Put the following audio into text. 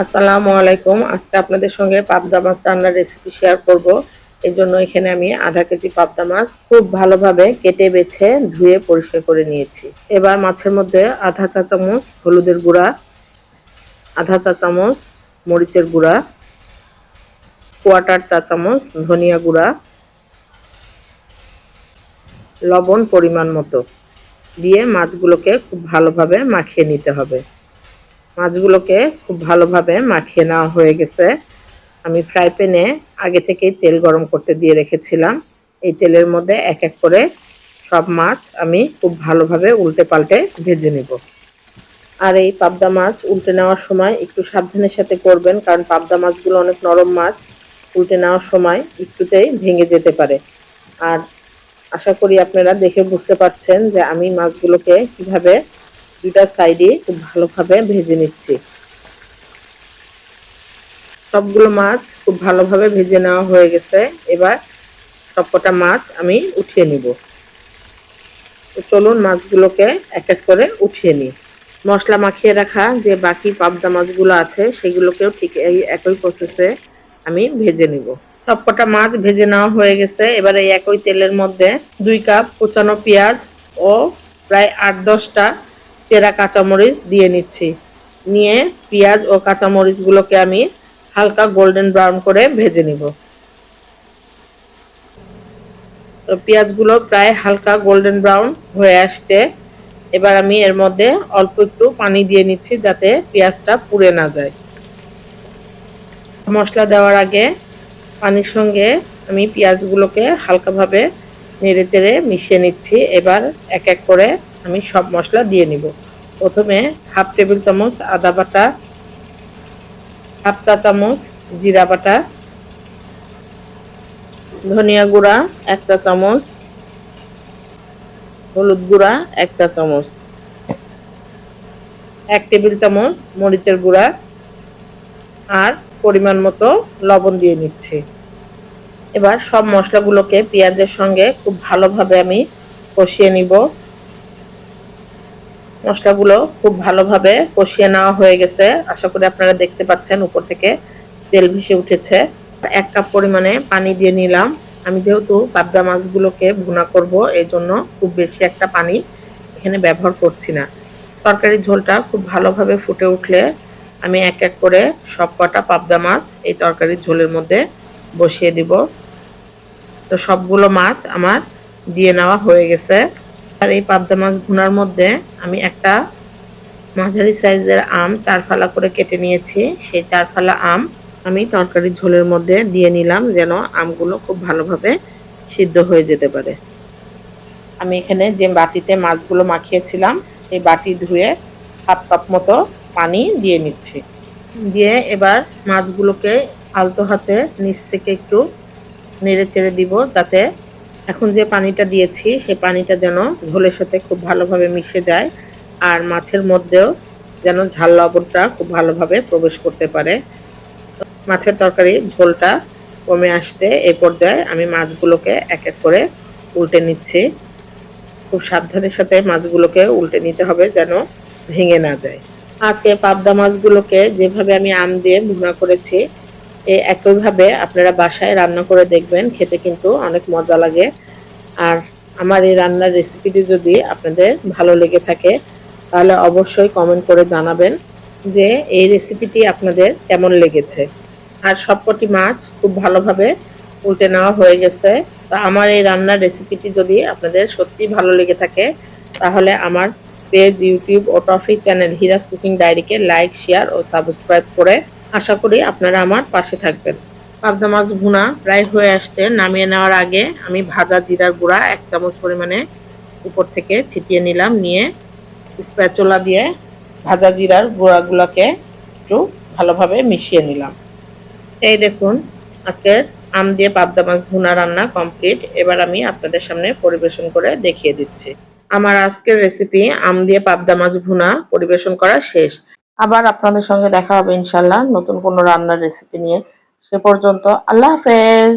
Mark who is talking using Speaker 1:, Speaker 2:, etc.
Speaker 1: আসসালামু আলাইকুম। আজকে আপনাদের সঙ্গে পাবদা মাছ রান্নার রেসিপি শেয়ার করব। এর জন্য এখানে আমি আধা কেজি পাবদা মাছ খুব ভালোভাবে কেটে বেছে ধুয়ে পরিষ্কার করে নিয়েছি। এবার মাছের মধ্যে আধা চা চামচ হলুদের গুঁড়া, আধা চা চামচ মরিচের গুঁড়া কোয়াটার চা চামচ ধনিয়া গুঁড়া, লবণ পরিমাণ মতো দিয়ে মাছগুলোকে খুব ভালোভাবে মাখিয়ে নিতে হবে। মাছগুলোকে খুব ভালোভাবে মাখিয়ে নেওয়া হয়ে গেছে। আমি ফ্রাই প্যানে আগে থেকেই তেল গরম করতে দিয়ে রেখেছিলাম। এই তেলের মধ্যে এক এক করে সব মাছ আমি খুব ভালোভাবে উল্টে পাল্টে ভেজে নেব। আর এই পাবদা মাছ উল্টে নেওয়ার সময় একটু সাবধানের সাথে করবেন, কারণ পাবদা মাছগুলো অনেক নরম মাছ, উল্টে নেওয়ার সময় একটুতেই ভেঙে যেতে পারে। আর আশা করি আপনারা দেখে বুঝতে পারছেন যে আমি মাছগুলোকে কীভাবে দুটা সাইডে খুব ভালোভাবে ভেজে নিচ্ছি। সবগুলো মাছ খুব ভালোভাবে ভেজে নেওয়া হয়ে গেছে। এবার সবকটা মাছ আমি উঠিয়ে নিব। তো চলুন মাছগুলোকে এক এক করে উঠিয়ে নিই। মশলা মাখিয়ে রাখা যে বাকি পাবদা মাছগুলো আছে, সেগুলোকেও ঠিক এই একই প্রসেসে আমি ভেজে নিব। সবকটা মাছ ভেজে নেওয়া হয়ে গেছে। এবার এই একই তেলের মধ্যে দুই কাপ কুচানো পেঁয়াজ ও প্রায় আট দশটা চেরা কাঁচামরিচ দিয়ে নিচ্ছি। নিয়ে পেঁয়াজ ও কাঁচামরিচগুলোকে আমি হালকা গোল্ডেন ব্রাউন করে ভেজে নিব। তো পেঁয়াজগুলো প্রায় হালকা গোল্ডেন ব্রাউন হয়ে আসছে। এবার আমি এর মধ্যে অল্প একটু পানি দিয়ে নিচ্ছি যাতে পেঁয়াজটা পুড়ে না যায়। মশলা দেওয়ার আগে পানির সঙ্গে আমি পেঁয়াজগুলোকে হালকাভাবে নেড়ে চেড়ে মিশিয়ে নিচ্ছি। এবার এক এক করে আমি সব মশলা দিয়ে নিব। প্রথমে হাফ টেবিল চামচ আদা বাটা, হাফ চা চামচ জিরা বাটা, ধনিয়া গুঁড়া একটা চামচ, হলুদ গুঁড়া একটা চামচ, এক টেবিল চামচ মরিচের গুঁড়া আর পরিমাণ মতো লবণ দিয়ে নিচ্ছি। এবার সব মশলাগুলোকে পেঁয়াজের সঙ্গে খুব ভালোভাবে আমি কষিয়ে নিব। মশলাগুলো খুব ভালোভাবে কষিয়ে নেওয়া হয়ে গেছে। আশা করি আপনারা দেখতে পাচ্ছেন উপর থেকে তেল ভেসে উঠেছে। এক কাপ পরিমাণে পানি দিয়ে নিলাম। আমি যেহেতু পাবদা মাছগুলোকে ভুনা করব, এই জন্য খুব বেশি একটা পানি এখানে ব্যবহার করছি না। তরকারির ঝোলটা খুব ভালোভাবে ফুটে উঠলে আমি এক এক করে সব কটা পাবদা মাছ এই তরকারির ঝোলের মধ্যে বসিয়ে দিব। তো সবগুলো মাছ আমার দিয়ে নেওয়া হয়ে গেছে। আর এই পাবদা মাছ ভুনার মধ্যে আমি একটা মাঝারি সাইজের আম চার ফালা করে কেটে নিয়েছি। সেই চার ফালা আম আমি তরকারির ঝোলের মধ্যে দিয়ে নিলাম যেন আমগুলো খুব ভালোভাবে সিদ্ধ হয়ে যেতে পারে। আমি এখানে যে বাটিতে মাছগুলো মাখিয়েছিলাম, সেই বাটি ধুয়ে হাফ কাপ মতো পানি দিয়ে নিচ্ছি। দিয়ে এবার মাছগুলোকে আলতো হাতে নিচ থেকে একটু নেড়ে চেড়ে দিব যাতে এখন যে পানিটা দিয়েছি সেই পানিটা যেন ঝোলের সাথে খুব ভালোভাবে মিশে যায় আর মাছের মধ্যেও যেন ঝাল লবণটা খুব ভালোভাবে প্রবেশ করতে পারে। মাছের তরকারি ঝোলটা কমে আসতে এই পর্যায়ে আমি মাছগুলোকে এক এক করে উল্টে নিচ্ছি। খুব সাবধানের সাথে মাছগুলোকে উল্টে নিতে হবে যেন ভেঙে না যায়। আজকে পাবদা মাছগুলোকে যেভাবে আমি আম দিয়ে ভুনা করেছি এই একইভাবে আপনারা বাসায় রান্না করে দেখবেন, খেতে কিন্তু অনেক মজা লাগে। আর আমার এই রান্নার রেসিপিটি যদি আপনাদের ভালো লেগে থাকে, তাহলে অবশ্যই কমেন্ট করে জানাবেন যে এই রেসিপিটি আপনাদের কেমন লেগেছে। আর সবকটি মাছ খুব ভালোভাবে উল্টে নেওয়া হয়ে গেছে। তো আমার এই রান্নার রেসিপিটি যদি আপনাদের সত্যি ভালো লেগে থাকে, তাহলে আমার পেজ ইউটিউব ও টফি চ্যানেল হিরাস কুকিং ডায়েরিকে লাইক শেয়ার ও সাবস্ক্রাইব করে আশা করি আপনারা আমার পাশে থাকবেন। পাবদা মাছ ভুনা প্রায় হয়ে আসছে। নামিয়ে নেওয়ার আগে আমি ভাজা জিরার গুঁড়া এক চামচ পরিমাণে উপর থেকে ছিটিয়ে নিলাম। নিয়ে স্প্যাচোলা দিয়ে ভাজা জিরার গুঁড়াগুলোকে একটু ভালোভাবে মিশিয়ে নিলাম। এই দেখুন, আজকের আম দিয়ে পাবদা মাছ ভুনা রান্না কমপ্লিট। এবার আমি আপনাদের সামনে পরিবেশন করে দেখিয়ে দিচ্ছি। আমার আজকের রেসিপি আম দিয়ে পাবদা মাছ ভুনা পরিবেশন করা শেষ। আবার আপনাদের সঙ্গে দেখা হবে ইনশাল্লাহ নতুন কোনো রান্নার রেসিপি নিয়ে। সে পর্যন্ত আল্লাহ হাফেজ।